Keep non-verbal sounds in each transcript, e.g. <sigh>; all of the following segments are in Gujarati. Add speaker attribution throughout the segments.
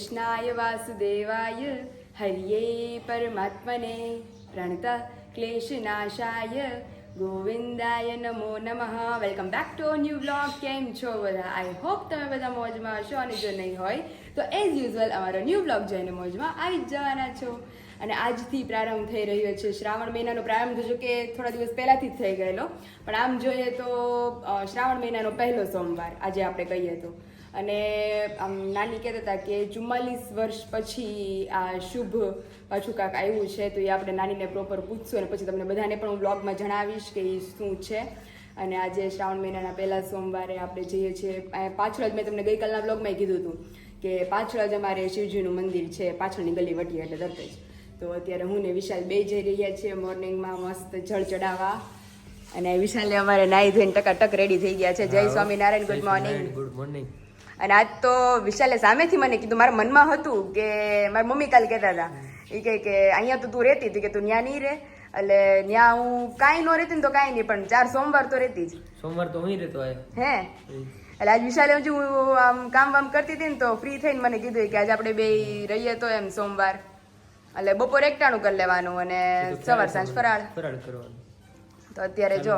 Speaker 1: કૃષ્ણાય વાસુદેવાય, હરિયે પરમાત્મને. પ્રણત ક્લેશનાશાય, ગોવિંદાય નમો નમઃ. Welcome back to new blog કેમ છો બધા? આઈ હોપ તમે બધા મોજમાં હશો અને જો નહીં હોય, તો એઝ યુઝ્યુઅલ અમારો ન્યૂ બ્લોગ જોઈને મોજમાં આવી જ જવાના છો. અને આજથી પ્રારંભ થઈ રહ્યો છે. શ્રાવણ મહિનાનો પ્રારંભ જો કે થોડા દિવસ પહેલાંથી જ થઈ ગયેલો. પણ આમ જોઈએ તો શ્રાવણ મહિનાનો પહેલો સોમવાર, આજે આપણે કહીએ તો. અને આમ નાની કહેતા હતા કે ચુમ્માલીસ વર્ષ પછી આ શુભ પાછું કાંક આવ્યું છે તો એ આપણે નાનીને પ્રોપર પૂછશું અને પછી તમને બધાને પણ હું બ્લોગમાં જણાવીશ કે એ શું છે. અને આજે શ્રાવણ મહિનાના પહેલા સોમવારે આપણે જઈએ છીએ પાછળ જ મેં તમને ગઈકાલના બ્લોગમાં કીધું હતું કે પાછળ જ અમારે શિવજીનું મંદિર છે પાછળની ગલી વટી એટલે તરત જ. તો અત્યારે હું ને વિશાલ બે જઈ રહ્યા છીએ મોર્નિંગમાં મસ્ત જળ ચડાવવા. અને વિશાલે અમારે નાઈ ધોઈને ટકાટક રેડી થઈ ગયા છે. જય Swaminarayan good morning
Speaker 2: good morning
Speaker 1: અને આજ તો વિશાલે સામેથી મને કીધું મારા મનમાં હતું કે મારી મમ્મી કાલ કહેતા હતા. એ કહે કે અહીંયા તો તું રહેતી હતી કે તું ત્યાં નહીં રહે. એટલે ત્યાં હું કાંઈ ન રહેતી ને તો કાંઈ નહીં પણ ચાર સોમવાર તો રહેતી જ.
Speaker 2: સોમવાર તો હું રહેતો
Speaker 1: હે? એટલે આજ વિશાલે હજુ હું આમ કામ વામ કરતી હતી ને તો ફ્રી થઈને મને કીધું કે આજે આપણે બે રહીએ તો એમ સોમવાર. એટલે બપોર એકટાણું કરી લેવાનું અને સવાર સાંજ ફરાળ.
Speaker 2: ફરાળ કરવાનો.
Speaker 1: તો અત્યારે જો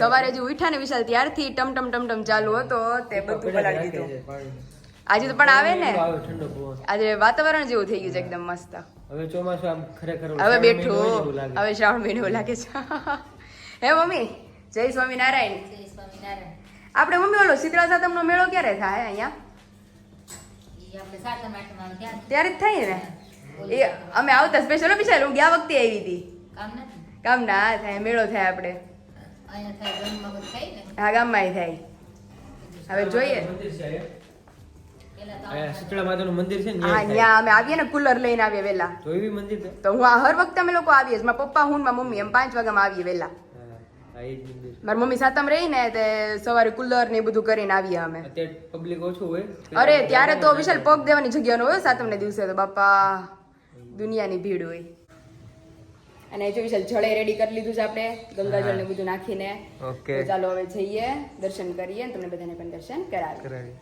Speaker 1: સવારે જે ઉઠ્યા ને વિશાલ ત્યારથી ટમ ટમ ટમ ટમ ચાલુ હતો તે બધું પલાળી દીધું. આજે તો પણ આવે ને? આજે વાતાવરણ જેવું થઈ ગયું છે એકદમ મસ્ત.
Speaker 2: હવે ચોમાસું આમ ખરેખર
Speaker 1: હવે બેઠું. હવે શ્રાવણ મહિનો લાગે છે. હે મમ્મી જય સ્વામિનારાયણ.
Speaker 3: જય સ્વામિનારાયણ.
Speaker 1: આપણે મમ્મી ઓલો શીતળા સાતમનો મેળો ક્યારે થાય અહીંયા?
Speaker 3: ઈ આપણે સાતમ આઠમમાં ક્યાં
Speaker 1: ત્યારે જ થાય ને? એ અમે આવતા સ્પેશિયલ વિશાલ હું ગયા વખતે આવી હતી.
Speaker 3: કામ નથી.
Speaker 1: કામ ના આ થાય મેળો થાય આપણે.
Speaker 3: ને?
Speaker 1: હા ગામમાં થાય. હવે જોઈએ.
Speaker 2: મંદિર શીતળા માતાનું મંદિર છે ને
Speaker 1: હા
Speaker 2: ત્યાં
Speaker 1: અમે આવીએ ને કુલર લઈને આવીએ વેલા.
Speaker 2: મંદિર છે?
Speaker 1: તો હું આ હર વખતે અમે લોકો આવીએ. મારા પપ્પા હું મારા મમ્મી એમ પાંચ વાગ્યામાં આવીએ વેલા.
Speaker 2: મંદિર
Speaker 1: મારી મમ્મી સાતમ રહી ને તે સવારે કુલર ને એ બધું કરીને આવીએ અમે.
Speaker 2: પબ્લિક ઓછું હોય.
Speaker 1: અરે ત્યારે તો વિશાલ પગ દેવાની જગ્યા ન હોય સાતમને દિવસે તો બાપા દુનિયાની ભીડ હોય. અને જો છે જળે રેડી કરી લીધું છે આપણે ગંગાજળ ને બધું નાખીને.
Speaker 2: ઓકે.
Speaker 1: ચાલો હવે જઈએ દર્શન કરીએ તમને બધાને પણ દર્શન કરાવીએ.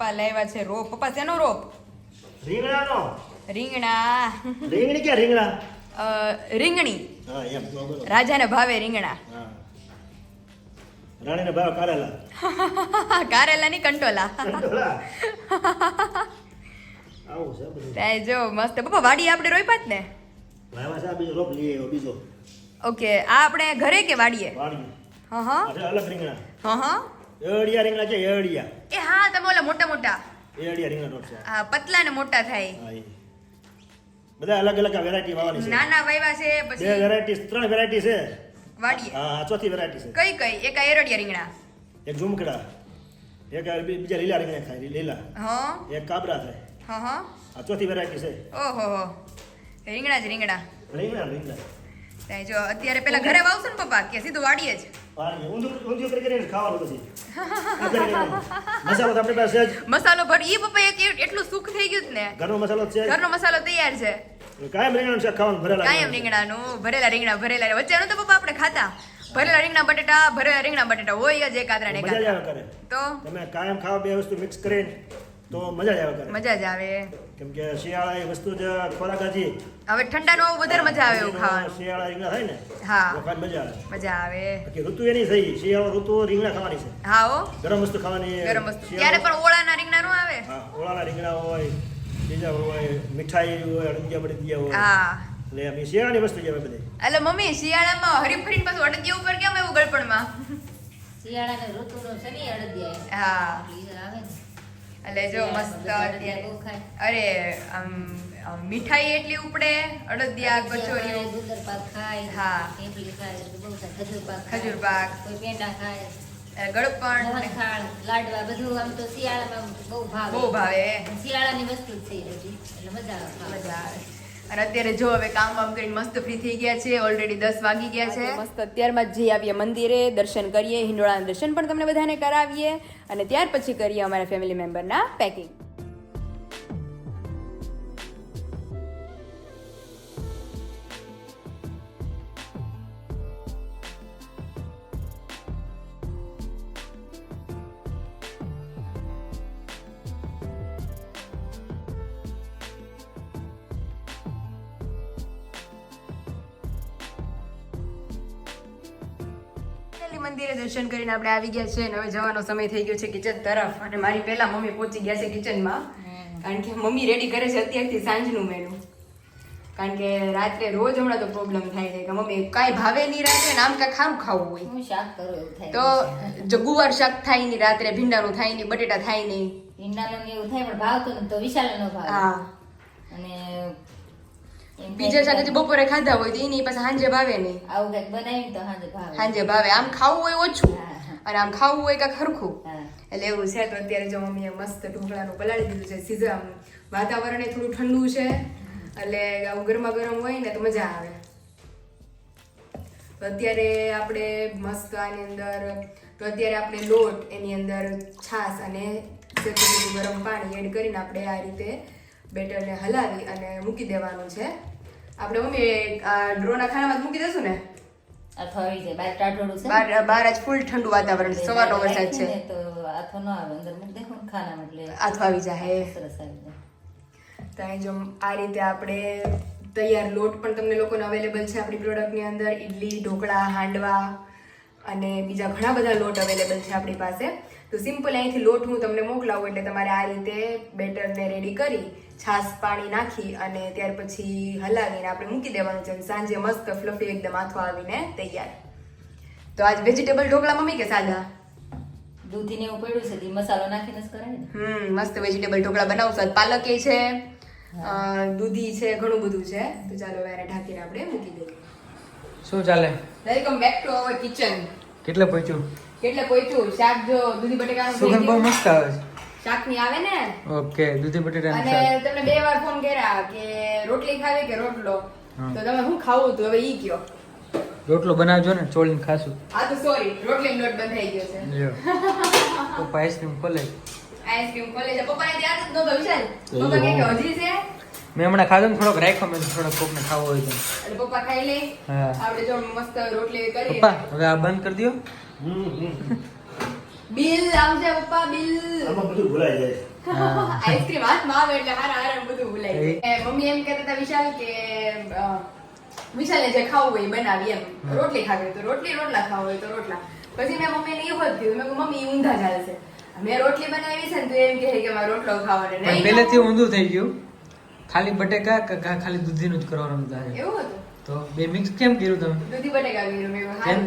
Speaker 1: પપ્પા લાવ્યા છે રોપ. પપ્પા શેનો રોપ?
Speaker 4: રીંગણાનો.
Speaker 1: રીંગણા.
Speaker 4: રીંગણી કે રીંગણા?
Speaker 1: રીંગણી. રાજાને ભાવે રીંગણા.
Speaker 4: રાણીને ભાવે કારેલા. <laughs>
Speaker 1: કારેલા ની કંટોલા? ત્યાં <laughs> જો મસ્ત. પપ્પા વાડી આપણે રોઈ પાત ને
Speaker 4: રોપ બીજો.
Speaker 1: ઓકે આ આપણે ઘરે કે વાડીએ?
Speaker 4: વાડી
Speaker 1: હા હા.
Speaker 4: અલગ રીંગણા.
Speaker 1: હા હા.
Speaker 4: એડિયા રીંગણા છે એડિયા.
Speaker 1: એ હા તમે ઓલા મોટા મોટા.
Speaker 4: એડિયા રીંગણા રોપ છે.
Speaker 1: હા પતલા ને મોટા થાય.
Speaker 4: બધા અલગ અલગ વેરાયટી વાવવાની છે.
Speaker 1: નાના વાયવા છે
Speaker 4: બે
Speaker 1: પછી
Speaker 4: વેરાયટી ત્રણ વેરાયટી છે.
Speaker 1: વાડી
Speaker 4: હા ચોથી વેરાયટી છે.
Speaker 1: કઈ કઈ? એક આ એરડિયા રીંગણા.
Speaker 4: એક ઝુમકડા. એક બી- બીજા લીલા રીંગણા ખાય લીલા.
Speaker 1: હા.
Speaker 4: એક કાબરા થાય.
Speaker 1: હા હા.
Speaker 4: આ ચોથી વેરાયટી છે.
Speaker 1: ઓહો હો. રીંગણા જ રીંગણા.
Speaker 4: રીંગણા રીંગણા.
Speaker 1: ત્યાં જો અત્યારે પેલા ઘરે વાવશો ને પપ્પા કે સીધું વાડીએ જ?
Speaker 4: મસાલો
Speaker 1: ઈ પપ્પા એટલું સુખ થઈ ગયું ને.
Speaker 4: ઘરનો મસાલો છે.
Speaker 1: ઘરનો મસાલો તૈયાર છે.
Speaker 4: કાયમ રીંગણાનું શાક ખાવાનું ભરેલા
Speaker 1: કાયમ રીંગણાનું ભરેલા રીંગણા ભરેલા વચ્ચેનું તો પપ્પા આપણે ખાતા. ભરેલા રીંગણા બટેટા ભરેલા રીંગણા બટેટા. હોય જ એક આદરા ને એક
Speaker 4: મજા જ
Speaker 1: આદરા.
Speaker 4: આવે કરે.
Speaker 1: તો?
Speaker 4: તમે કાયમ ખાવા બે વસ્તુ મિક્સ કરીને તો મજા જ આવે
Speaker 1: મજા જ આવે.
Speaker 4: કેમ કે શિયાળા એ વસ્તુ જ ખોરાક હજી
Speaker 1: હવે ઠંડાનો વધારે મજા આવે એવું ખાવાનું.
Speaker 4: શિયાળા રીંગણા થાય ને
Speaker 1: હા.
Speaker 4: તો ખાવાની મજા આવે.
Speaker 1: મજા આવે.
Speaker 4: બાકી ઋતુ એની થઈ શિયાળો ઋતુ રીંગણા ખાવાની છે.
Speaker 1: હા ઓ
Speaker 4: ગરમ વસ્તુ ખાવાની
Speaker 1: ગરમ વસ્તુ. ત્યારે પણ ઓળાના રીંગણા નો આવે?
Speaker 4: હા ઓળાના રીંગણા હોય બીજા હોય મીઠાઈ હોય અડદિયા બડદિયા હોય.
Speaker 1: હા.
Speaker 4: એટલે અમે શિયાળાની વસ્તુ કહેવાય બધી
Speaker 1: એટલે મમ્મી શિયાળામાં હરીફરીને પાછું અડદિયા ઉપર કેમ એવું ગળપણમાં?
Speaker 3: શિયાળાની ઋતુનો છે ને અડદિયા.
Speaker 1: હા.
Speaker 3: આવે
Speaker 1: એટલે જો મસ્ત. અરે આમ મીઠાઈ એટલી ઉપડે અડદિયા
Speaker 3: કચોરી પાક ખાય
Speaker 1: હા.
Speaker 3: થેપલી ખાય ખજૂર પાક
Speaker 1: ખજૂર પાક.
Speaker 3: કોઈ પેંડા ખાય.
Speaker 1: ગળપણ.
Speaker 3: લાડવા બધું આમ તો શિયાળામાં બહુ ભાવે.
Speaker 1: બહુ ભાવે.
Speaker 3: શિયાળાની વસ્તુ જ છે એ એટલે મજા આવે.
Speaker 1: મજા આવે. અને અત્યારે જો હવે કામ વામ કરીને મસ્ત ફ્રી થઈ ગયા છે ઓલરેડી દસ વાગી ગયા છે. મસ્ત અત્યારમાં જઈ આવીએ મંદિરે, દર્શન કરીએ, હિંડોળાના દર્શન પણ તમને બધાને કરાવીએ અને ત્યાર પછી કરીએ અમારા ફેમિલી મેમ્બરના પેકિંગ ફાઇનલી મંદિરે દર્શન કરીને આપણે આવી ગયા છે અને હવે જવાનો સમય થઈ ગયો છે કિચન તરફ. અને મારી પહેલા મમ્મી પહોંચી ગયા છે કિચનમાં કારણ કે મમ્મી રેડી કરે છે અત્યારથી સાંજનું મેનુ કારણ કે રાત્રે રોજ હમણાં તો પ્રોબ્લેમ થાય છે કે મમ્મી કાંઈ ભાવે નહીં રાત્રે ને આમ કાંઈ ખારું ખાવું હોય.
Speaker 3: હું શાક કરું એવું થાય
Speaker 1: તો જો ગુવાર શાક થાય નહીં રાત્રે ભીંડાનું થાય નહીં બટેટા થાય નહીં.
Speaker 3: ભીંડાનું એવું થાય પણ ભાવતું તો વિશાલ નો ભાવ.
Speaker 1: હા.
Speaker 3: અને
Speaker 1: બીજા શાક જે બપોરે ખાધા હોય તો એની પાસે સાંજે ભાવે નહીં.
Speaker 3: આવું કંઈક બનાવીને તો સાંજે ભાવે.
Speaker 1: સાંજે ભાવે. આમ ખાવું હોય ઓછું. અને આમ ખાવું હોય કાંઈક હરખું. એટલે એવું છે તો અત્યારે જો મમ્મીએ મસ્ત ઢોકળાનું પલાળી દીધું છે. સીધા આમ વાતાવરણ થોડું ઠંડુ છે. એટલે આવું ગરમા ગરમ હોય ને તો મજા આવે. તો અત્યારે આપણે મસ્ત આની અંદર તો અત્યારે આપણે લોટ એની અંદર છાશ અને ગરમ પાણી એડ કરીને આપણે આ રીતે બેટરને હલાવી અને મૂકી દેવાનું છે. આપણે મમ્મી આ ડ્રોના ખાનામાં મૂકી દેશું ને?
Speaker 3: બાર ટાઢોળું છે
Speaker 1: બાર બાર જ ફૂલ ઠંડુ વાતાવરણ સવારનો વરસાદ છે.
Speaker 3: તો આથો ન આવે. અંદર મૂકી દેખો ખાનામાં એટલે
Speaker 1: આથો આવી જાય
Speaker 3: સરસ આવી જાય.
Speaker 1: તો અહીં જો આ રીતે આપણે તૈયાર લોટ પણ તમને લોકોને અવેલેબલ છે આપણી પ્રોડક્ટની અંદર. ઇડલી ઢોકળા હાંડવા અને બીજા ઘણા બધા લોટ અવેલેબલ છે આપણી પાસે. તો સિમ્પલ અહીંથી લોટ હું તમને મોકલાવું એટલે તમારે આ રીતે બેટરને રેડી કરી છાશ પાણી નાખી અને ત્યાર પછી હલાવીને આપણે મૂકી દેવાનું છે સાંજે મસ્ત ફ્લફી એકદમ આથો આવીને તૈયાર. તો આજ વેજીટેબલ ઢોકળા મમ્મી કે સાદા?
Speaker 3: દૂધી ને એવું પડ્યું છે મસાલો નાખીને જ કરાય ને.
Speaker 1: હમ મસ્ત વેજીટેબલ ઢોકળા બનાવશું. પાલક એ છે દૂધી છે ઘણું બધું છે. તો ચાલો એને ઢાંકીને આપણે મૂકી દઈએ.
Speaker 2: શું ચાલે?
Speaker 1: Welcome back to our kitchen
Speaker 2: કેટલે પહોંચ્યું?
Speaker 1: કેટલે પહોંચ્યું શાક જો દૂધી બટેકાનું
Speaker 2: સુગંધ બહુ મસ્ત આવે
Speaker 1: શાકની આવે ને?
Speaker 2: ઓકે દૂધી બટેટાનું
Speaker 1: અને તમને બે વાર ફોન કર્યા કે રોટલી ખાવી કે રોટલો? તો તમે શું ખાવું? હતું હવે ઈ કયો.
Speaker 2: રોટલો બનાવજો ને ચોળીને ખાશું.
Speaker 1: આ તો સોરી રોટલી લોટ બંધ થઈ ગયો છે.
Speaker 2: પપ્પા આઈસ્ક્રીમ ખોલે.
Speaker 1: આઈસ્ક્રીમ કોલેજ પપ્પાને ત્યાં જ નહોતો વિશાલ. પપ્પા કે હજી છે?
Speaker 2: મેં હમણાં ખાધો ને થોડોક રાખ્યો મેં થોડોક કોકને ખાવો હોય તો.
Speaker 1: પપ્પા ખાઈ લે. આપણે જો મસ્ત રોટલી
Speaker 2: પપ્પા હવે આ બંધ કરી દો. <laughs>
Speaker 1: બિલ આવશે પપ્પા બિલ.
Speaker 4: આમાં બધું ભૂલાઈ જાય
Speaker 1: આઈસ્ક્રીમ <laughs> હાથમાં આવે એટલે હારા હારા બધું ભૂલાઈ જાય. મમ્મી એમ કહેતા હતા વિશાલ કે વિશાલને જે ખાવું હોય બનાવી એમ. રોટલી ખાવી હોય તો રોટલી રોટલા ખાવા હોય તો રોટલા. પછી મેં મમ્મીને એવું જ કીધું. મેં મમ્મી ઊંધા ચાલશે મેં રોટલી બનાવી છે ને તો એમ કહે કે મારે રોટલો ખાવાનો
Speaker 2: પણ
Speaker 1: નહીં
Speaker 2: પહેલેથી ઊંધું થઈ ગયું. ખાલી બટેકા કે ખાલી દૂધીનું જ કરવાનું થાય
Speaker 1: એવું હતું.
Speaker 2: તો બે મિક્સ કેમ કર્યું તમે?
Speaker 1: દૂધી બટેકા કર્યું. મેં થાય.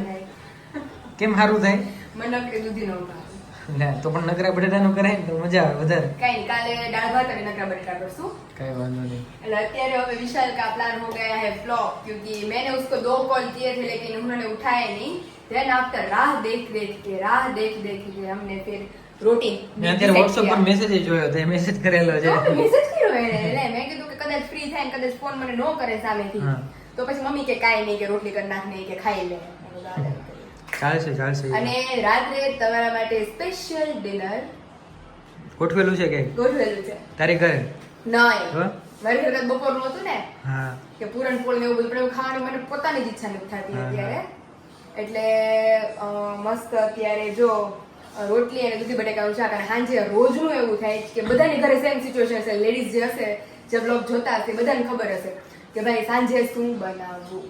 Speaker 2: કેમ સારું થાય
Speaker 1: મને નકરી દૂધી નો ભાવે.
Speaker 2: લે તો પણ નકરા બટેટાનું કરાય ને તો મજા આવે વધારે
Speaker 1: કાંઈ નહીં, કાલે દાળ ભાત અને નકરા બટેટા કરશું
Speaker 2: કઈ વાંધો નહીં
Speaker 1: એટલે અત્યારે હવે विशाल का प्लान हो गया है फ्लॉप क्योंकि मैंने उसको दो कॉल किए थे लेकिन उन्होंने उठाया नहीं देन आफ्टर राह देख देख के राह देख देख के हमने फिर रोटी
Speaker 2: મેં અત્યારે વોટ્સઅપ પર મેસેજ જોયો તો મેસેજ કરેલો છે
Speaker 1: મેસેજ કર્યો એને એટલે મેં કીધું કે કદાચ ફ્રી થાય ને કદાચ ફોન મને નો કરે સામેથી
Speaker 2: હા.
Speaker 1: તો પછી મમ્મી કે કાંઈ નહીં કે રોટલી કરી નાખ નહીં કે ખાઈ લે મેં કીધું, "હાલે."
Speaker 2: ચાલશે ચાલશે
Speaker 1: અને રાત્રે તમારા માટે સ્પેશિયલ ડિનર
Speaker 2: ગોઠવેલું છે કે?
Speaker 1: ગોઠવેલું છે.
Speaker 2: તારી ઘરે?
Speaker 1: નહીં. મારી ઘરે બપોરનું હતું ને?
Speaker 2: હા.
Speaker 1: કે પૂરણપોળ ને એવું બધું પણ ખાવાની મને પોતાની જ ઈચ્છા નથી થતી અત્યારે. એટલે મસ્ત અત્યારે જો રોટલી અને દૂધી બટેકાનું શાક અને સાંજે રોજનું એવું થાય કે બધાની ઘરે સેમ સિચ્યુએશન હશે લેડીઝ જે હશે જે બ્લોગ જોતા હશે બધાને ખબર હશે કે ભાઈ સાંજે શું બનાવવું?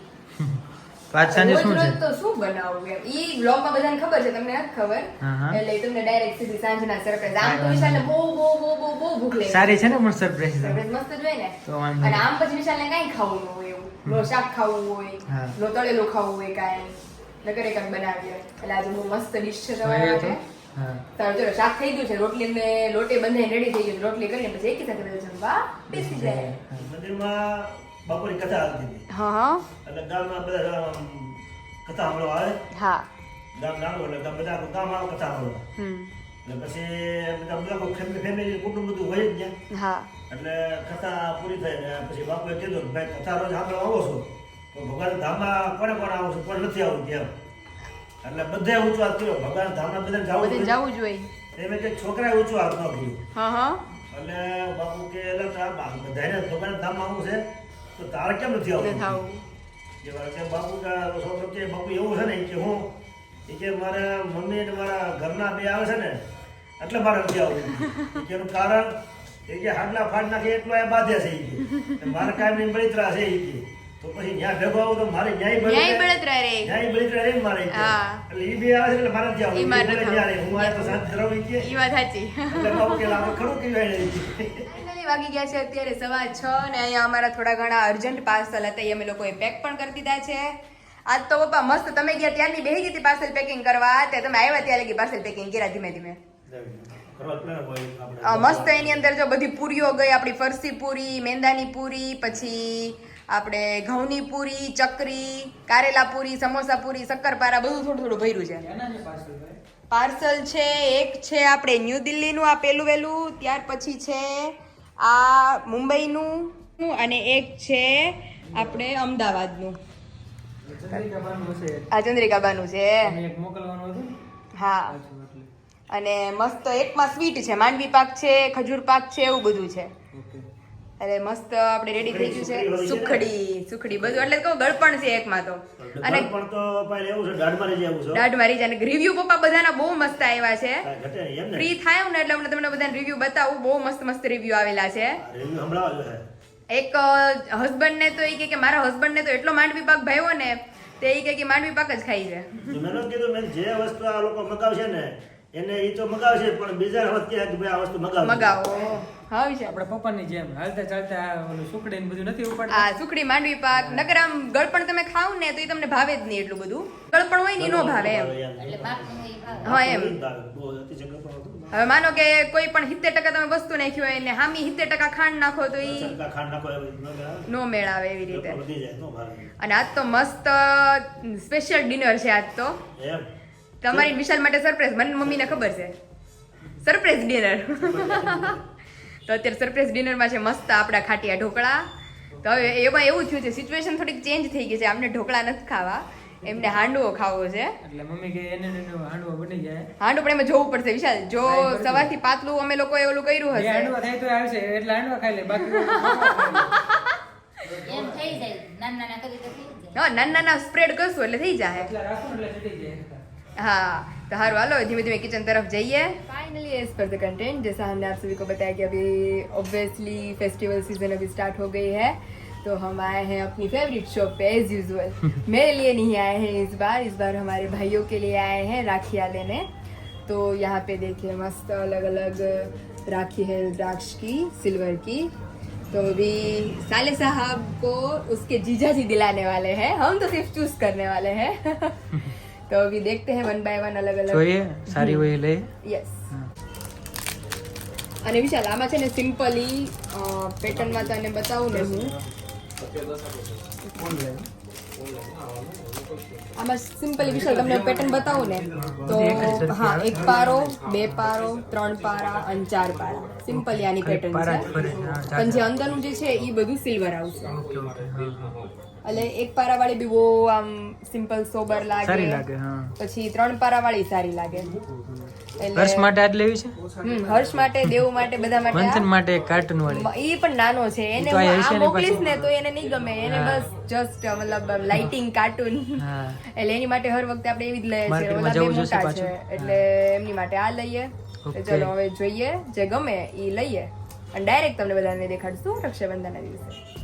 Speaker 2: આજ સાંજે શું છે?
Speaker 1: તો શું બનાવું એમ ઈ બ્લોગમાં બધાને ખબર છે તમને નથી ખબર. એટલે તમને ડાયરેક્ટ સીધી સાંજના સરપ્રાઈઝ આમ તો વિશાલને બહુ બહુ બહુ બહુ બહુ ભૂખ લાગી.
Speaker 2: સારી છે ને પણ સરપ્રાઈઝ
Speaker 1: સરપ્રાઈઝ મસ્ત જ ને?
Speaker 2: તો
Speaker 1: અને આમ પછી વિશાલને કાંઈ ખાવું ન હોય એવું. લો શાક ખાવું હોય લો તળેલું ખાવું હોય કાઈ. નકરે એક બનાવીએ. એટલે આજે બહુ મસ્ત ડિશ છે તમારા
Speaker 2: તો.
Speaker 1: માટે તારું ચલો શાક થઈ ગયું છે. રોટલી ને લોટે બંધાઈ રેડી થઈ ગયું રોટલી કરીને પછી એકી સાથે જમવા બેસી જાય.
Speaker 4: મંદિરમાં બાપુની કથા આવતી હતી.
Speaker 1: હા હા.
Speaker 4: એટલે ગામમાં બધા કથા સાંભળવા આવે.
Speaker 1: હા.
Speaker 4: ગામ નાનું એટલે બધા ગામ આવે કથા સાંભળવા. એટલે પછી બધા બધા ફેમિલી કુટુંબ બધું હોય જ ત્યાં.
Speaker 1: હા.
Speaker 4: એટલે કથા પૂરી થઈ ને પછી બાપુએ કીધું ભાઈ કથા રોજ સાંભળવા આવો છો. તો ભગવાન ધામમાં કોને કોને આવો છો? કોણ નથી આવું ત્યાં? એટલે બધે ઊંચો હાથ કર્યો. ભગવાન ધામમાં બધાને જવું.
Speaker 1: જવું જોઈએ
Speaker 4: એમ કે છોકરાએ ઊંચો હાથ ન કર્યો.
Speaker 1: હા હા.
Speaker 4: એટલે બાપુ કે એટલે બધાને ભગવાન ધામમાં આવું છે. તો તારે કેમ નથી
Speaker 1: આવતું?
Speaker 4: જે બાપુ છોકરો કે બાપુ એવું છે ને કે હું એ કે મારા મમ્મી ને મારા ઘરના બે આવે છે ને એટલે મારે નથી આવતું કે એનું કારણ એ કે હાડલા ફાડ નાખે એટલો એ બાધે છે એ કે. મારે કાંઈ નહીં બળિતરા છે એ કે. તો પછી ન્યાય ભેગો આવું તો મારે ન્યાય
Speaker 1: ન્યાય
Speaker 4: બળતરા
Speaker 1: રે.
Speaker 4: ન્યાય બળિતરા રે મારે. એટલે ઈ બે આવે છે એટલે મારે
Speaker 1: ઈ
Speaker 4: આવવું.
Speaker 1: મારે
Speaker 4: ઈ બોલે
Speaker 1: નથી
Speaker 4: ન્યા રે. હું આ તો શાંત ધરાવી કે.
Speaker 1: ઈ વાત સાચી.
Speaker 4: એટલે બાપુ કે લાવો ખરું કે.
Speaker 1: ફાઇનલી વાગી ગયા છે અત્યારે સવા છ ને અહીંયા અમારા થોડા ઘણા અર્જન્ટ પાર્સલ હતા એ અમે લોકોએ પેક પણ કરી દીધા છે. આજ તો પપ્પા મસ્ત તમે ગયા ત્યારની બેહી ગઈ પાર્સલ પેકિંગ કરવા તે તમે આવ્યા ત્યારે લગી પાર્સલ પેકિંગ કર્યા ધીમે ધીમે. મસ્ત એની અંદર જો બધી પૂરીઓ ગઈ આપણી ફરસી પૂરી મેંદાની પૂરી પછી આપણે ઘઉંની પૂરી ચકરી કારેલા પૂરી સમોસા પૂરી શક્કરપારા બધું થોડું થોડું ભર્યું છે? પાર્સલ છે એક છે આપણે ન્યૂ દિલ્હીનું આ પેલું વેલું ત્યાર પછી છે આ મુંબઈનું. અને એક છે આપણે અમદાવાદનું. આ ચંદ્રિકાબાનું છે.
Speaker 2: અને એક મોકલવાનું હતું? ને?
Speaker 1: હા અને મસ્ત એકમાં સ્વીટ છે માંડવી પાક છે ખજૂર પાક છે એવું બધું છે. અરે મસ્ત આપણે રેડી થઈ ગયું છે. સુખડી સુખડી બધું એટલે કહું ગળપણ છે એકમાં તો. અને
Speaker 4: પણ તો ભાઈ એવું છે દાઢ મારી જેવું છે.
Speaker 1: દાઢ મારી જાય રિવ્યુ પપ્પા બધાના બહુ મસ્ત આવ્યા છે. ફ્રી થાય ને એટલે હમણાં તમને બધાને રિવ્યુ બતાવું. બહુ મસ્ત મસ્ત રિવ્યુ આવેલા છે.
Speaker 4: રેવ્યુ જોઈએ
Speaker 1: એક હસબન્ડ ને તો એ કે કે મારા હસબન્ડ ને તો એટલો માંડવી પાક ભાઈઓ ને તે એ કે માંડવી પાક જ ખાઈ છે.
Speaker 4: મેં કીધું મેં જે વસ્તુ આ લોકો મગાવશે ને એને એ તો મગાવશે પણ બીજા વખત કે ભાઈ આ વસ્તુ મગાવો.
Speaker 1: મગાવો. હા વિશે
Speaker 2: આપણા પપ્પાની જેમ હાલતા ચાલતા ઓલું સુખડી ને બધું નથી ઉપાડતા.
Speaker 1: આ સુખડી માંડવી પાક નકર આમ ગળપણ તમે ખાવ ને તો એ તમને ભાવે જ નહીં એટલું બધું. ગળપણ હોય ને નો ભાવે એમ. હા એમ. હવે માનો કે કોઈ પણ સિત્તેર ટકા તમે વસ્તુ નાખી હોય ને હામી સિત્તેર ટકા ખાંડ નાખો તો ઈ
Speaker 4: ખાંડ નાખો એવી રીતના કે આવે.
Speaker 1: નો મેળ આવે એવી રીતે.
Speaker 4: પેપર વધી જાય નો ભાવે.
Speaker 1: અને આજ તો મસ્ત સ્પેશિયલ ડિનર છે આજ તો.
Speaker 4: એમ.
Speaker 1: તમારી વિશાલ માટે સરપ્રાઈઝ મને મમ્મીને ખબર છે. સરપ્રાઈઝ ડિનર તો અત્યારે સરપ્રાઈઝ ડિનરમાં છે મસ્ત આપણા ખાટિયા ઢોકળા. તો હવે એમાં એવું થયું છે સિચ્યુએશન થોડીક ચેન્જ થઈ ગઈ છે. આપણે ઢોકળા નથી ખાવા. એમને હાંડવો ખાવો છે.
Speaker 2: એટલે મમ્મી કે એને એનો હાંડવો બની જાય.
Speaker 1: હાંડવો પણ એમાં જોવું પડશે. વિશાલ જો સવારથી પાતળું અમે લોકોએ ઓલું કર્યું હશે.
Speaker 2: હાંડવો થાય તો આવશે એટલે હાંડવો ખાઈ લે બાકી.
Speaker 3: એમ થઈ જાય. નાના નાના કરી તો થઈ જાય.
Speaker 1: હા નાના નાના સ્પ્રેડ કરશું એટલે થઈ જાય.
Speaker 2: એટલે રાખો એટલે થઈ જાય.
Speaker 1: हाँ तो हर वालो धीमे धीमे किचन तरफ़ जाइए। Finally as per the content जैसा हमने आप सभी को बताया कि अभी ऑब्वियसली फेस्टिवल सीज़न अभी स्टार्ट हो गई है तो हम आए हैं अपनी फेवरेट शॉप पे एज यूजल <laughs> मेरे लिए नहीं आए हैं इस बार इस बार हमारे भाइयों के लिए आए हैं राखियाँ लेने तो यहाँ पे देखिए मस्त अलग अलग राखी है रुद्राक्ष की सिल्वर की। तो अभी साले साहब को उसके जीजा जी दिलाने वाले हैं। हम तो सिर्फ़ चूज़ करने वाले हैं। <laughs> तो अभी देखते हैं वन बाय वन अलग अलग
Speaker 2: જોઈએ સારી હોય લઈ
Speaker 1: યસ અને વિશાલ આમાં છે ને સિમ્પલી પેટર્નમાં તને બતાવું ને હું આમાં સિમ્પલી વિશાલ તમને પેટર્ન બતાવું ને તો
Speaker 2: એક જ સરખી
Speaker 1: હા
Speaker 2: આવે.
Speaker 1: એક પારો બે પારો ત્રણ પારા અને ચાર પારા સિમ્પલી આની
Speaker 2: ખાલી
Speaker 1: પેટર્ન
Speaker 2: પારા જ
Speaker 1: છે
Speaker 2: ફરે, હા, ચાર
Speaker 1: પણ જે અંદરનું જે છે એ બધું સિલ્વર આવશે
Speaker 2: ઓકે ઓકે હા
Speaker 1: એટલે એક પારા વાળી બી બહુ આમ સિમ્પલ સોબર લાગે
Speaker 2: સારી લાગે. હા.
Speaker 1: પછી ત્રણ પારા વાળી સારી લાગે.
Speaker 2: હર્ષ માટે આજ લેવી છે?
Speaker 1: હર્ષ માટે દેવ માટે બધા માટે
Speaker 2: મંથન માટે કાર્ટૂન વાળી.
Speaker 1: એ પણ નાનો છે. એને
Speaker 2: આ
Speaker 1: મોકલીશ ને તો એને નહીં ગમે. એને બસ જસ્ટ મતલબ લાઇટિંગ કાર્ટૂન એટલે એની માટે હર વખતે આપણે એવી જ લઈએ છીએ.
Speaker 2: મતલબ
Speaker 1: મોટા છે. એટલે એમની માટે આ લઈએ. ચલો હવે જોઈએ. જે ગમે એ લઈએ. અને ડાયરેક્ટ તમને બધાને દેખાડશું રક્ષાબંધનના દિવસે.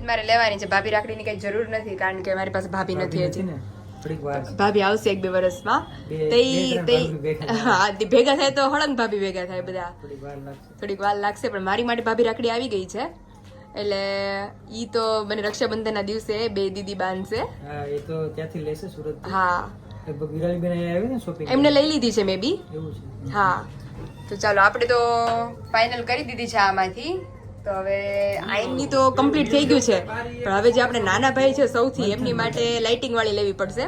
Speaker 1: જ મારે લેવાની છે. ભાભી રાખડીની કઈ જરૂર નથી કારણ કે મારી પાસે ભાભી નથી હજી. ભાભી આવશે એક બે વર્ષમાં તે તે
Speaker 2: ભેગા થાય.
Speaker 1: હા તે ભેગા થાય તો હળંગ ભાભી ભેગા થાય બધા.
Speaker 2: થોડીક વાર લાગશે.
Speaker 1: પણ મારી માટે ભાભી રાખડી આવી ગઈ છે. એટલે ઈ તો મને રક્ષાબંધનના દિવસે બે દીદી બાંધશે.
Speaker 2: હા એ તો ત્યાંથી લેશે સુરત
Speaker 1: હા. એમને લઈ લીધી છે મે બી હા. તો ચાલો આપણે તો ફાઇનલ કરી દીધી છે આમાંથી. તો હવે આઈનની તો કમ્પ્લીટ થઈ ગયું છે. પણ હવે જે આપણે નાના ભાઈ છે સૌથી, એમની માટે લાઇટિંગ વાળી લેવી પડશે.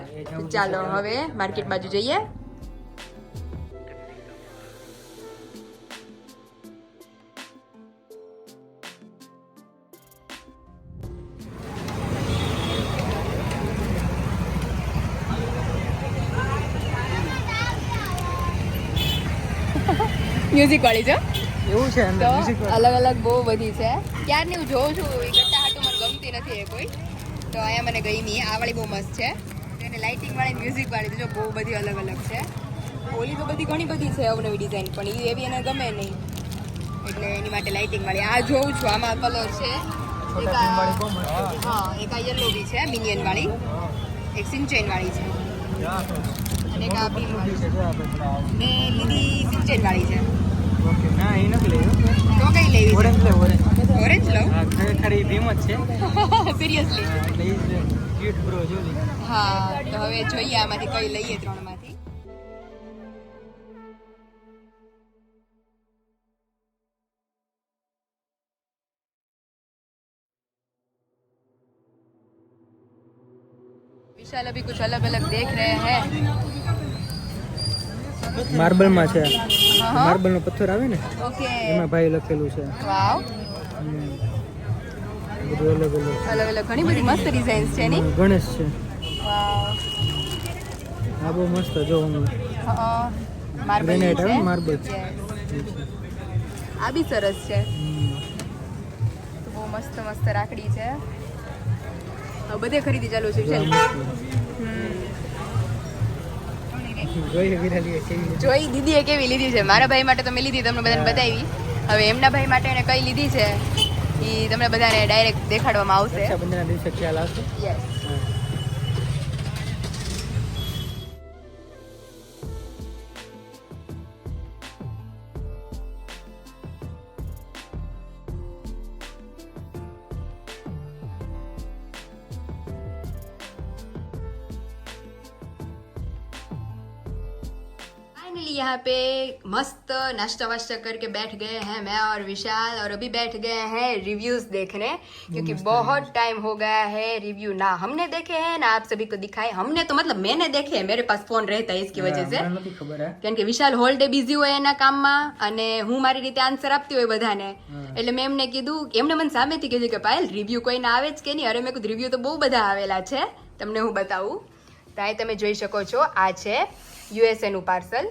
Speaker 1: ચાલો હવે માર્કેટ બાજુ જઈએ. મ્યુઝિક વાળી છે
Speaker 2: છે અંદર
Speaker 1: તો અલગ અલગ બહુ બધી છે. ક્યારની હું જોઉં છું એ ગટ્ટા હાટું મને ગમતી નથી એ કોઈ. તો અહીંયા મને ગમી આ વાળી બહુ મસ્ત છે. અને લાઇટિંગ વાળી મ્યુઝિક વાળી તો જો બહુ બધી અલગ અલગ છે. ઓલી તો બધી ઘણી બધી છે અવનવી ડિઝાઇન પણ એ એવી એને ગમે નહીં. એટલે એની માટે લાઇટિંગ વાળી. આ જોઉં છું આમાં કલર છે. એક હા એક આ યલો બી છે મિનિયન વાળી. એક સિંચેન વાળી છે. અને એક આ
Speaker 2: બી
Speaker 1: ને લીધી સિંચેન વાળી છે.
Speaker 2: ના એ નથી લેવું
Speaker 1: તો કઈ લેવી
Speaker 2: ઓરેન્જ લે ઓરેન્જ
Speaker 1: છે ઓરેન્જ લઉં
Speaker 2: હા ખરેખર એ <laughs> ભીમ જ છે
Speaker 1: સિરિયસલી
Speaker 2: હા, એટલે એ જ ક્યુટ બ્રો જો લે
Speaker 1: હા તો હવે જોઈએ આમાંથી કઈ લઈએ ત્રણમાંથી विशाल अभी कुछ अलग अलग देख रहे हैं
Speaker 2: માર્બલ માં છે
Speaker 1: हाँ
Speaker 2: માર્બલ નો પથ્થર આવે ને એમાં ભાઈ લખેલું છે.
Speaker 1: વાવ. ઘણી બધી મસ્ત ડિઝાઇન્સ છે એની.
Speaker 2: ગણેશ છે. આ બહુ મસ્ત જો
Speaker 1: માર્બલ
Speaker 2: માર્બલ?
Speaker 1: છે આ બી સરસ છે. બહુ મસ્ત મસ્ત રાખડી છે. બધે ખરીદી ચાલુ. છે. જોઈ દીદીએ કેવી લીધી છે? મારા ભાઈ માટે તો મેં લીધી તમને બધાને બતાવી. હવે એમના ભાઈ માટે એને કઈ લીધી છે? એ તમને બધાને ડાયરેક્ટ દેખાડવામાં આવશે.
Speaker 2: રક્ષાબંધનના દિવસે ખ્યાલ આવશે?
Speaker 1: યસ यहाँ पे मस्त नाश्ता वाश्ता करके बैठ गए हैं मैं और विशाल और अभी बैठ गए हैं रिव्यूज देखने क्योंकि बहुत टाइम हो गया है रिव्यू ना हमने देखे हैं ना आप सभी को दिखाए हमने तो मतलब मैंने देखे हैं मेरे पास फोन रहता है इसकी वजह से
Speaker 2: મને નથી ખબર હે
Speaker 1: કારણ કે વિશાલ હોલ ડે બિઝી હોય એના કામમાં અને હું મારી રીતે આન્સર આપતી હોય બધાને એટલે મેં એમને કીધું એમને મને સામેથી કીધું કે પાયલ રિવ્યુ કોઈને આવે જ કે નહીં અરે મેં કીધું રિવ્યુ તો બહુ બધા આવેલા છે તમને હું બતાવું તો અહીં તમે જોઈ શકો છો આ છે યુએસએનું પાર્સલ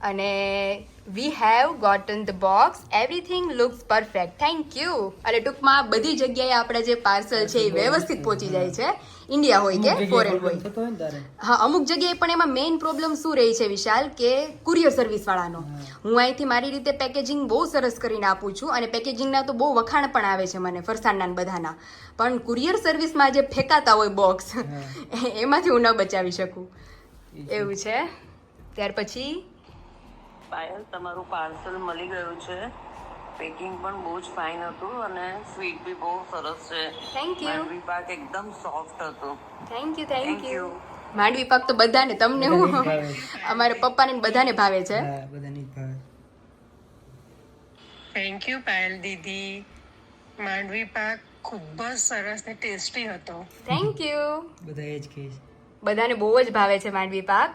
Speaker 1: અને we have gotten the box everything looks perfect thank you અને ટૂંકમાં બધી જગ્યાએ આપણે જે પાર્સલ છે એ વ્યવસ્થિત પહોંચી જાય છે. ઇન્ડિયા હોય કે ફોરેન હોય. હા અમુક જગ્યાએ પણ એમાં મેઇન પ્રોબ્લેમ શું રહી છે વિશાલ? કે કુરિયર સર્વિસ વાળાનો. હું. અહીંથી મારી રીતે પેકેજિંગ બહુ સરસ કરીને આપું છું અને પેકેજિંગના તો બહુ વખાણ પણ આવે છે મને ફરસાણના બધાના. પણ કુરિયર સર્વિસમાં જે ફેંકાતા હોય બોક્સ <laughs> એમાંથી હું ન બચાવી શકું. એવું છે. ત્યાર પછી
Speaker 5: પાયલ તમારું પાર્સલ મળી ગયું છે. પેકિંગ પણ બહુ જ ફાઇન હતું અને સ્વીટ બી બહુ સરસ છે.
Speaker 1: થેન્ક યુ
Speaker 5: માંડવી પાક એકદમ સોફ્ટ હતું.
Speaker 1: Thank you thank you Mandvi પાક તો બધાને તમને હું અમારે પપ્પાને બધાને ભાવે છે.
Speaker 2: બધાને ભાવે.
Speaker 6: થેન્ક યુ પાયલ દીદી. માંડવી પાક ખૂબ જ સરસ ને ટેસ્ટી હતો.
Speaker 1: થેન્ક યુ
Speaker 2: બધા એ જ કહે છે.
Speaker 1: બધાને બહુ જ ભાવે છે માંડવી પાક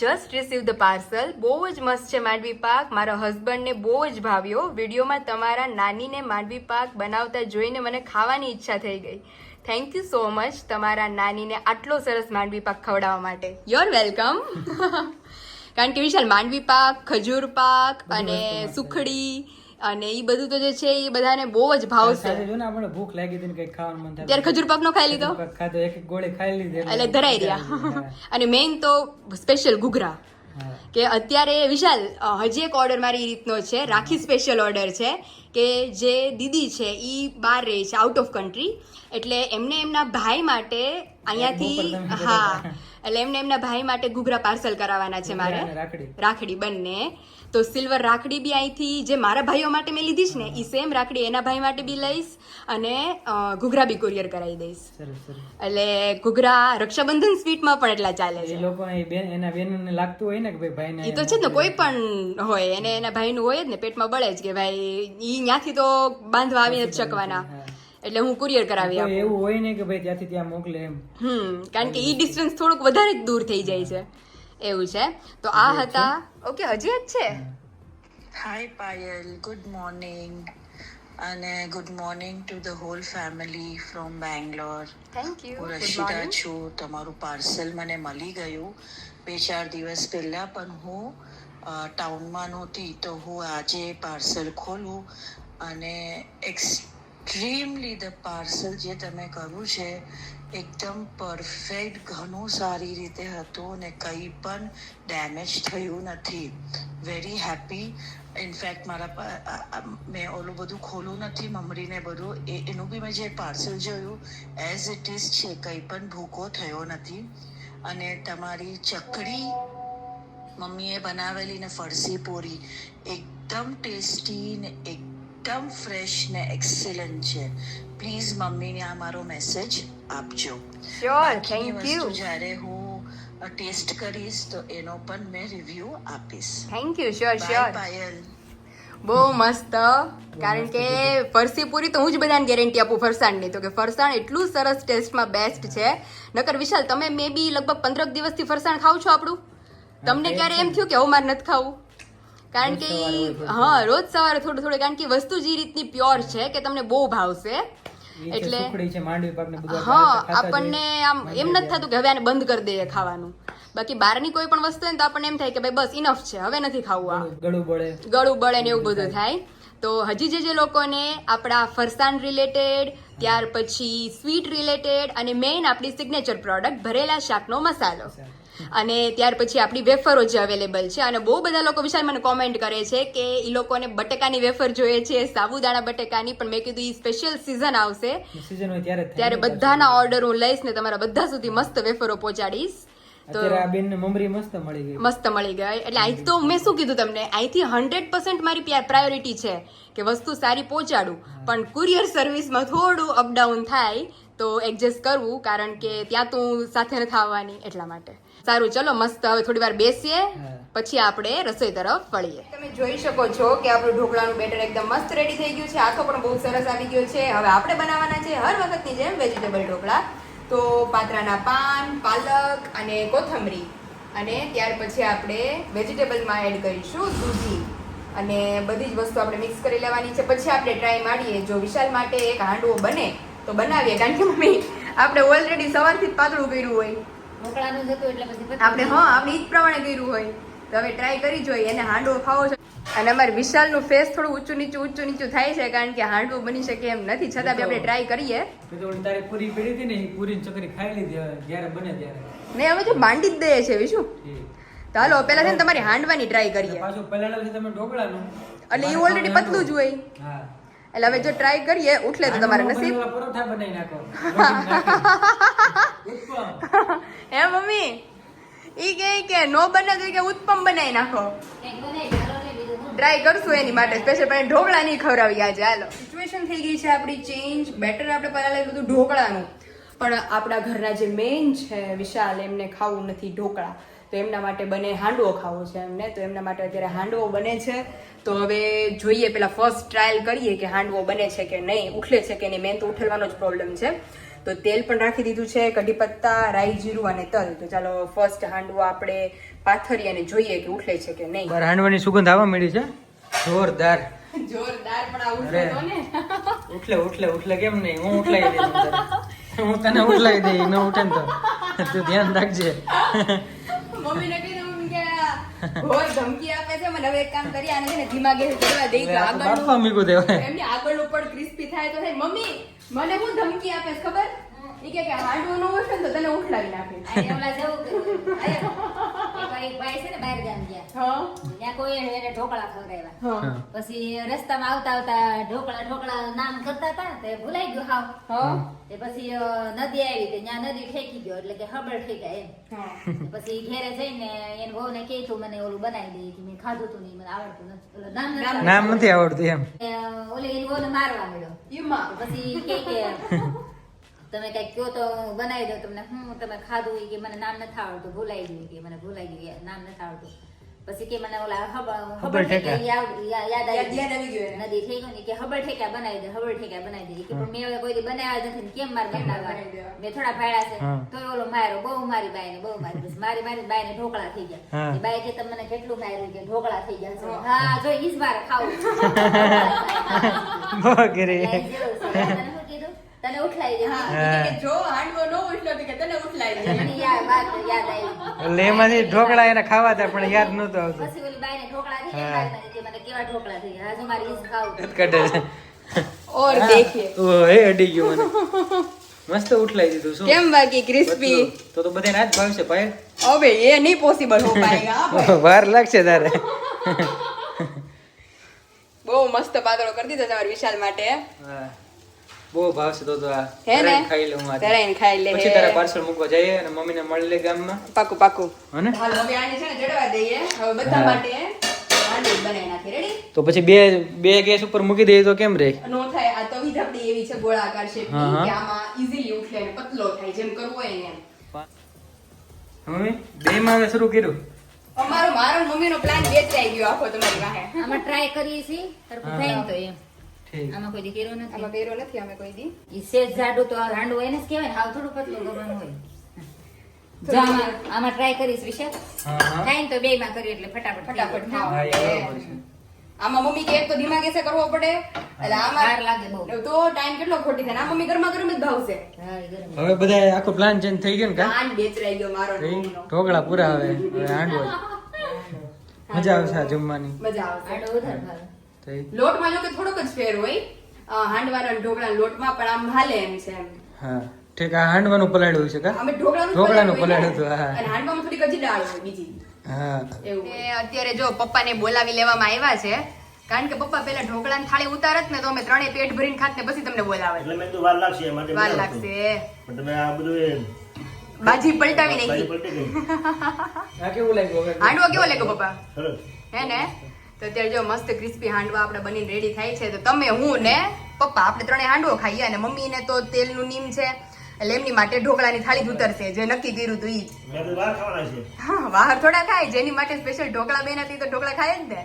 Speaker 1: જસ્ટ રિસીવ ધ પાર્સલ બહુ જ મસ્ત છે માંડવી પાક. મારા હસબન્ડને બહુ જ ભાવ્યો. વિડીયોમાં તમારા નાનીને માંડવી પાક બનાવતા જોઈને મને ખાવાની ઈચ્છા થઈ ગઈ. થેન્ક યુ સો મચ તમારા નાનીને આટલો સરસ માંડવી પાક ખવડાવવા માટે. યોર વેલકમ <laughs> કારણ કે વિશાલ માંડવી પાક ખજૂર પાક અને સુખડી અને એ બધું તો જે છે એ બધાને બહુ જ ભાવશે.
Speaker 2: જો ને આપણે ભૂખ લાગી હતી ને કઈ ખાવાનું મન થાય
Speaker 1: ત્યારે ખજૂર પાકનો ખાઈ લીધો?
Speaker 2: ખાધો એક ગોળી ખાઈ લીધી
Speaker 1: એટલે ધરાઈ રહ્યા. <laughs> અને મેઇન તો સ્પેશિયલ ઘૂઘરા. કે અત્યારે વિશાલ હજી એક ઓર્ડર મારી રીતનો છે રાખી સ્પેશિયલ ઓર્ડર છે કે જે દીદી છે એ બહાર રહે છે આઉટ ઓફ કન્ટ્રી એટલે એમને એમના ભાઈ માટે અહીંયાથી હા. એટલે એમને એમના ભાઈ માટે ઘૂઘરા પાર્સલ કરાવવાના છે મારે.
Speaker 2: રાખડી
Speaker 1: બંને. તો સિલ્વર રાખડી બી અહીંથી જે મારા ભાઈઓ માટે મેં લીધી છે ને એ સેમ રાખડી એના ભાઈ માટે બી લઈશ અને ઘૂઘરા બી કુરિયર કરાવી દઈશ. એટલે ઘૂઘરા રક્ષાબંધન સ્વીટમાં પણ એટલા ચાલે છે.
Speaker 2: લોકો એના બેનને લાગતું હોય ને કે ભાઈ ભાઈને
Speaker 1: એ તો છે ને કોઈ પણ હોય એને એના ભાઈનું હોય જ ને પેટમાં બળે જ કે ભાઈ ઈ ત્યાંથી તો બાંધવા આવી નથી શકવાના. એટલે હું કુરિયર કરાવી આપું.
Speaker 2: એવું હોય ને કે ભાઈ ત્યાંથી ત્યાં મોકલે એમ.
Speaker 1: હમ કારણ કે ઈ ડિસ્ટન્સ થોડુંક વધારે જ દૂર થઈ જાય છે. એવું છે? તો આ હતા ઓકે હજી જ છે?
Speaker 7: હાય પાયલ. ગુડ મોર્નિંગ અને good morning to the whole family from Bangalore
Speaker 1: thank you
Speaker 7: હું
Speaker 1: ગુડ
Speaker 7: રશિદા છું. તમારું પાર્સલ મને મળી ગયું. બે ચાર દિવસ પહેલાં પણ હું ટાઉનમાં નહોતી તો હું આજે પાર્સલ ખોલું અને એક્સ્ટ્રીમલી ધ પાર્સલ જે તમે કર્યું છે, એકદમ પરફેક્ટ ઘણું સારી રીતે હતું અને કંઈ પણ ડેમેજ થયું નથી. વેરી હેપી ઇનફેક્ટ મારા મેં ઓલું બધું ખોલું નથી, મમરીને બધું, એ, એનું બી મેં જે પાર્સલ જોયું એઝ ઇટ ઇઝ છે, કંઈ પણ ભૂકો થયો નથી. અને તમારી ચકડી મમ્મીએ બનાવેલી ને ફરસી પૂરી, એકદમ ટેસ્ટી ને એકદમ ફ્રેશ ને એક્સેલન્ટ છે. પ્લીઝ મમ્મીને આ મારો મેસેજ આપજો.
Speaker 1: શ્યોર થેન્ક યુ
Speaker 7: જ્યારે હું ટેસ્ટ કરીશ તો એનો પણ મેં રિવ્યુ આપીશ.
Speaker 1: Thank you
Speaker 7: sure
Speaker 1: sure
Speaker 7: Payal.
Speaker 1: બહુ મસ્ત. કારણ કે ફરસી પૂરી તો હું જ બધાને ગેરંટી આપું ફરસાણની. તો કે ફરસાણ એટલું સરસ ટેસ્ટમાં બેસ્ટ છે. નકર વિશાલ તમે મે બી લગભગ પંદરક દિવસથી ફરસાણ ખાવ છો આપણું? તમને ક્યારે એમ થયું કે હવે મારે નથી ખાવું? કારણ કે હા રોજ સવારે થોડું થોડું કારણ કે વસ્તુ જે રીતની પ્યોર છે કે તમને બહુ ભાવશે એટલે હા આપણને આમ એમ નથી થતું કે હવે આને બંધ કરી દઈએ ખાવાનું. બાકી બહારની કોઈ પણ વસ્તુ હોય ને તો આપણને એમ થાય કે ભાઈ બસ ઇનફ છે હવે નથી ખાવું આ.
Speaker 2: ગળું બળે.
Speaker 1: ગળું બળે ને એવું બધું થાય. તો હજી જે જે લોકોને આપણા ફરસાણ રિલેટેડ ત્યાર પછી સ્વીટ રિલેટેડ અને મેઇન આપણી સિગ્નેચર પ્રોડક્ટ ભરેલા શાકનો મસાલો. અને ત્યાર પછી આપણી વેફરો જે અવેલેબલ છે. અને બહુ બધા લોકો વિશાલ મને કોમેન્ટ કરે છે કે એ લોકોને બટેકાની વેફર જોઈએ છે સાબુદાણા બટેકાની. પણ મેં કીધું એ સ્પેશિયલ સિઝન આવશે.
Speaker 2: સીઝન હોય ત્યારે
Speaker 1: ત્યારે બધાના ઓર્ડર હું લઈશ ને તમારા બધા સુધી મસ્ત વેફરો પહોંચાડીશ. તો
Speaker 2: બેન મમરી મસ્ત મળી ગઈ.
Speaker 1: મસ્ત મળી ગઈ. એટલે અહીં તો મેં શું કીધું તમને? અહીંથી હંડ્રેડ પર્સન્ટ મારી પ્રાયોરિટી છે કે વસ્તુ સારી પહોંચાડું. પણ કુરિયર સર્વિસમાં થોડું અપડાઉન થાય તો એડજસ્ટ કરવું કારણ કે ત્યાં તો હું સાથે નથી આવવાની એટલા માટે. સારું ચલો મસ્ત. હવે થોડી વાર બેસીએ. પછી આપણે રસોઈ તરફ વળીએ. તમે જોઈ શકો છો કે આપણું ઢોકળાનું બેટર એકદમ મસ્ત રેડી થઈ ગયું છે. આખો પણ બહુ સરસ આવી ગયો છે. હવે આપણે બનાવવાના છે હર વખતની જેમ વેજીટેબલ ઢોકળા. તો પાત્રાના પાન પાલક અને કોથમરી. અને ત્યાર પછી આપણે વેજીટેબલમાં એડ કરીશું દૂધી. અને બધી જ વસ્તુ આપણે મિક્સ કરી લેવાની છે. પછી આપણે ટ્રાય મારીએ. જો વિશાલ માટે એક હાંડવો બને તો બનાવીએ. કારણ કે મમ્મી આપણે ઓલરેડી સવારથી જ પાતળું કર્યું હોય.
Speaker 3: ઢોકળાનું હતું એટલે પછી
Speaker 1: આપણે હા આપણે ઈ જ પ્રમાણે કર્યું હોય. તો હવે ટ્રાય કરી જોઈએ એને હાંડવો ખાવો છે. અને અમારે વિશાલનું ફેસ થોડું ઊંચું નીચું ઊંચું નીચું થાય છે કારણ કે હાંડવો બની શકે એમ નથી. છતાં આપણે ટ્રાય કરીએ.
Speaker 2: તો તો તારે પૂરી પડી હતી ને એ પૂરી ચકરી ખાઈ લીધી હવે જ્યારે બને ત્યારે.
Speaker 1: ને હવે જો માંડી જ દઈએ છે વિશુ. તો હાલો પહેલા છે ને તમારી હાંડવાની ટ્રાય કરીએ.
Speaker 2: પાછું પહેલા તમે ઢોકળાનું.
Speaker 1: એટલે એ ઓલરેડી પતલું જ હોય.
Speaker 2: હા.
Speaker 1: એટલે હવે જો ટ્રાય કરીએ ઉઠલે તો તમારે નસીબ.
Speaker 2: પરોઠા <laughs> બનાવી નાખો.
Speaker 1: હે મમ્મી? ઈ કે કે નો બને તો કે ઉત્પમ બનાવી નાખો? ટ્રાય કરશું એની માટે સ્પેશિયલ પણ ઢોકળા નહીં ખવડાવી આજે હાલો. સિચ્યુએશન થઈ ગઈ છે આપણી ચેન્જ બેટર આપણે પહેલા બધું ઢોકળાનું. પણ આપણા ઘરના જે મેઇન છે વિશાલ એમને ખાવું નથી ઢોકળા. તો એમના માટે બને હાંડવો ખાવો છે એમને. તો એમના માટે અત્યારે હાંડવો બને છે. તો હવે જોઈએ પેલા ફર્સ્ટ ટ્રાયલ કરીએ કે હાંડવો બને છે કે નહીં. ઉઠલે છે કે નહીં? મેન તો ઉઠેલવાનો જ પ્રોબ્લેમ છે. તો તેલ પણ રાખી દીધું છે કઢી પત્તા રાઈ જીરું અને તલ. તો ચાલો ફર્સ્ટ હાંડવો આપણે પાથરીએ અને જોઈએ કે ઉઠલે છે કે નહીં.
Speaker 2: હાંડવાની સુગંધ આવવા મળી છે? જોરદાર.
Speaker 1: જોરદાર પણ આવું
Speaker 2: અરે.
Speaker 1: થતો ને.
Speaker 2: ઉઠલે ઉઠલે ઉઠલે કેમ નહીં? હું ઉઠલાઈ દઈશ હું તને ઉઠલાઈ દઈ ન ઉઠે તો. તું ધ્યાન રાખજે
Speaker 1: મમ્મીને કીધું મમ્મી કે ઘોર ધમકી આપે છે. મને હવે એક કામ કરી આને છે ને ધીમા ગેસ દઈ તો
Speaker 2: દેવાય.
Speaker 1: એમની આગળનું પણ ક્રિસ્પી થાય તો થાય. મમ્મી મને હું ધમકી આપે છે ખબર? ઈ કે કે હાંડવો નો હશે ને તો તને ઉઠલાવી નાખે.
Speaker 3: આ જેવું. એક ભાઈ છે ને બહાર ગામ ગયા. ત્યાં કોઈ એને ઢોકળા ખવડાવ્યા.
Speaker 1: હા.
Speaker 2: હા.
Speaker 3: પછી રસ્તામાં આવતા આવતા ઢોકળા ઢોકળા નામ કરતા હતા તે ભૂલાઈ ગયો હાવ. તે પછી નદી આવી તે ત્યાં નદી ઠેકી ગયો એટલે કે હબળ ઠેકા એમ. પછી ઘેરે જઈને એને બહુ ને કે તું મને ઓલું બનાવી દે કે મેં ખાધું તું નહીં મને આવડતું નથી. ઓલું નામ નથી આવડતું.
Speaker 2: એમ.
Speaker 3: એ, ઓલી એની વહુને મારવા મળ્યો. પછી કે કે તમે કઈ કયો તો હું બનાવી દઉં તમને. હું તમે ખાધું કે મને નામ નથી આવડતું ભૂલાઈ ગયું કે મને ભૂલાઈ ગયું નામ નથી આવડતું. પછી કે મને ઓલા.
Speaker 2: ઠેકા.
Speaker 3: યાદ આવી
Speaker 1: ગયું
Speaker 3: નદી થઈ ગયું ને કે હબળ ઠેકા બનાવી દે હબળ ઠેકા બનાવી દે. કે પણ મેં હવે કોઈ દી બનાવ્યા નથી કેમ મારે બનાવવા? મેં થોડા ભાડા છે.
Speaker 2: તો
Speaker 3: તોય ઓલો માર્યો બહુ મારી બાઈને બહુ મારી. પછી મારી મારી બાઈને ઢોકળા થઈ ગયા. એ બાઈ કે તમે મને કેટલું માર્યું કે ઢોકળા થઈ ગયા? છે હા જો ઈજ મારે ખાવું. <laughs> તને ઉઠલાઈ દે
Speaker 1: હા
Speaker 2: હા.
Speaker 1: ઈ કે જો હાંડવો નો ઉઠલો તો કે તને ઉઠલાઈ જાય.
Speaker 3: મને યાદ વાત યાદ આવી
Speaker 2: એટલે એમાંથી ઢોકળા એને ખાવા હતા પણ યાદ નતો આવતો.
Speaker 3: પછી ઓલી બાઈને ઢોકળા થઈ
Speaker 2: હા.
Speaker 3: ગયા મને કેવા ઢોકળા થઈ ગયા હજુ મારી ઈસ ખાવું
Speaker 2: કાઢે
Speaker 1: ઓર દેખીએ.
Speaker 2: ઓ હે અડી ગયો મને. મસ્ત ઉઠલાઈ દીધું શું?
Speaker 1: કેમ બાકી ક્રિસ્પી
Speaker 2: તો તો બધાને આ જ ભાવશે ભાઈ.
Speaker 1: અબે એ નહીં પોસિબલ હો પાએગા <laughs>
Speaker 2: વાર લાગશે તારે.
Speaker 1: બહુ મસ્ત પાતળો કરી દીધો તમારા વિશાલ માટે.
Speaker 2: હા. બહુ ભાવશે તો તો આ
Speaker 1: હે ને?
Speaker 2: ખાઈ લઉં આજે.
Speaker 1: ધરાઈને ખાઈ લે
Speaker 2: પછી તારા પાર્સલ મૂકવા જઈએ અને મમ્મીને મળી લે ગામમાં.
Speaker 1: પાકું પાકું.
Speaker 2: હને?
Speaker 1: હાલ હવે આને છે ને જડવા દઈએ. હવે બધા માટે હાંડવી બનાવી નાખી રેડી
Speaker 2: તો પછી બે બે ગેસ ઉપર મૂકી દઈએ તો કેમ રે?
Speaker 1: નો થાય. આ તવી ઢબડી એવી છે ગોળાકાર શેપની. કે આમાં ઈઝીલી ઉઠે અને પતલો થાય. જેમ કરવો હોય એમ.
Speaker 2: મમ્મી બે માં શરૂ કર્યું?
Speaker 1: અમારો મારો ને મમ્મીનો પ્લાન વેચાઈ ગયો આખો તમારી પાસે.
Speaker 3: આમાં ટ્રાય કરીએ છીએ. તો એમ. આમાં કોઈ દી નથી?
Speaker 1: આમાં કર્યો નથી અમે કોઈ દી.
Speaker 3: ઈ સેજ જાડું તો આ રાંડું હોય ને જ કહેવાય ને હાવ થોડું પતલું કરવાનું હોય. જો આમાં આમાં ટ્રાય કરીશ વિશે થાય ને તો બે માં કરીએ એટલે ફટાફટ
Speaker 1: ફટાફટ ખાવા. આમાં મમ્મી કે એક તો ધીમા ગેસે કરવો પડે. એટલે
Speaker 3: વાર
Speaker 1: આમાં
Speaker 3: લાગે બહુ.
Speaker 1: તો ટાઈમ કેટલો ખોટી થાય ને આ મમ્મી ગરમા ગરમ જ ભાવશે.
Speaker 2: હવે બધા આખો પ્લાન ચેન્જ થઈ ગયો ને કા
Speaker 1: આન બેચરાઈ ગયો મારો
Speaker 2: ઢોકળા પૂરા હવે હવે હાંડવો <laughs> મજા આવશે આ જમવાની.
Speaker 1: મજા આવશે.
Speaker 3: હાંડવો વધારે ભાવે.
Speaker 1: લોટમાં જો કે થોડોક જ ફેર હોય. હાંડવાના ઢોકળા લોટમાં પણ આમ હાલે એમ છે એમ.
Speaker 2: હા ઠીક આ હાંડવાનું પલાળ્યું છે કા?
Speaker 1: અમે ઢોકળાનું
Speaker 2: ઢોકળાનું
Speaker 1: પલાળ્યું
Speaker 2: હતું, હા.
Speaker 1: અને હાંડવામાં થોડી કજી દાળ હોય બીજી.
Speaker 2: હા.
Speaker 1: એવું અત્યારે જો પપ્પાને બોલાવી લેવામાં આવ્યા છે કારણ કે પપ્પા પેલા ઢોકળાની થાળી ઉતારત ને તો અમે ત્રણે પેટ ભરીને ખાત ને પછી તમને બોલાવે.
Speaker 4: એટલે મેં તો વાર લાગશે એ માટે
Speaker 1: વાર લાગશે.
Speaker 4: પણ તમે આ બધું
Speaker 1: બાજી પલટાવી
Speaker 4: નાખી
Speaker 1: નાખી.
Speaker 4: પલટી ગઈ.
Speaker 2: આ કેવું લાગ્યું હવે?
Speaker 1: હાંડવો કેવો લાગ્યો પપ્પા?
Speaker 4: સરસ.
Speaker 1: હે ને? તો અત્યારે જો મસ્ત ક્રિસ્પી હાંડવા આપણે બનીને રેડી થાય છે તો તમે હું ને પપ્પા આપણે ત્રણેય હાંડવો ખાઈએ અને મમ્મીને તો તેલનું નીમ છે એટલે એમની માટે ઢોકળાની થાળી જ ઉતરશે જે નક્કી કર્યું હતું ઈ. હા બહાર થોડા ખાય જેની માટે સ્પેશિયલ ઢોકળા બેન તો ઢોકળા ખાય જ ને.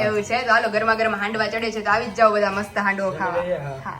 Speaker 1: એવું છે? તો હાલો ગરમા ગરમ હાંડવા ચડે છે તો આવી જ જાઓ બધા મસ્ત હાંડવો ખાવા. હા.